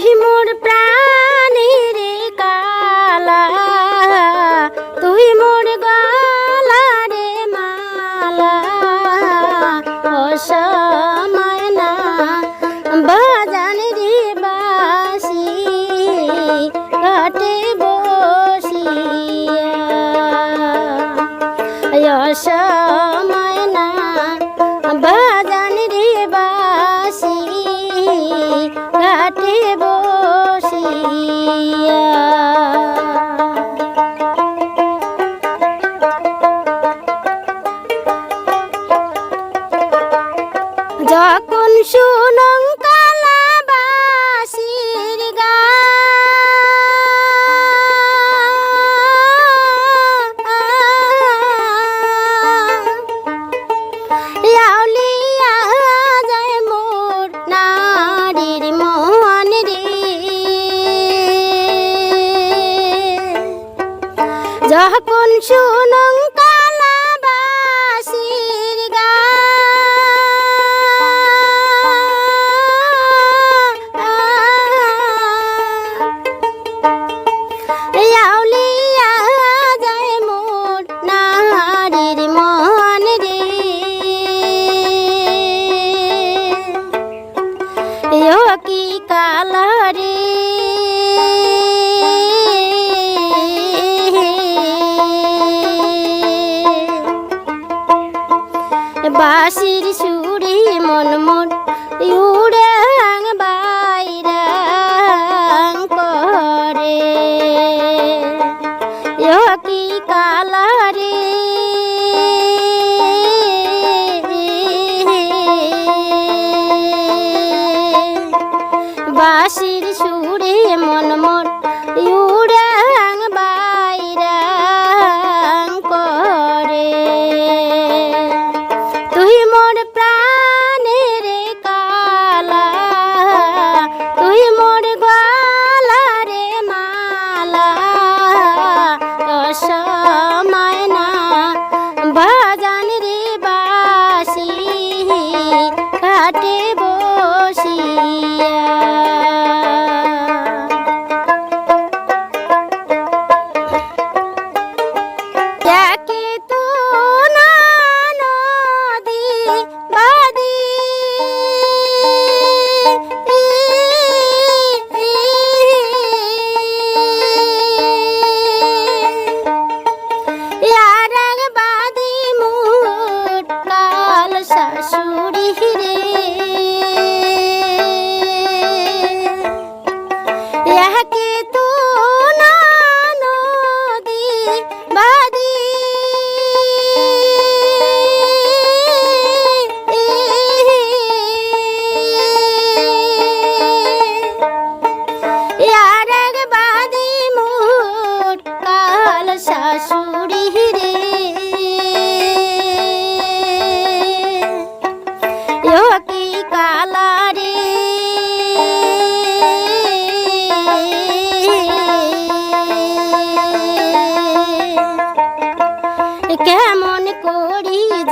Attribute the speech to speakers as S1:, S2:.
S1: তুই মোর প্রাণের কালা, তুই মোর গলা রে মালা, অসময় না বাজান রে বাসি, কাটে যখন শুনং? বাসির সুরে মন মন উড়াং বাইরাং করে। কি কালারে বাসির সুরে মন মন অসময় না বাজান রে বাসি ঘাটে aquí.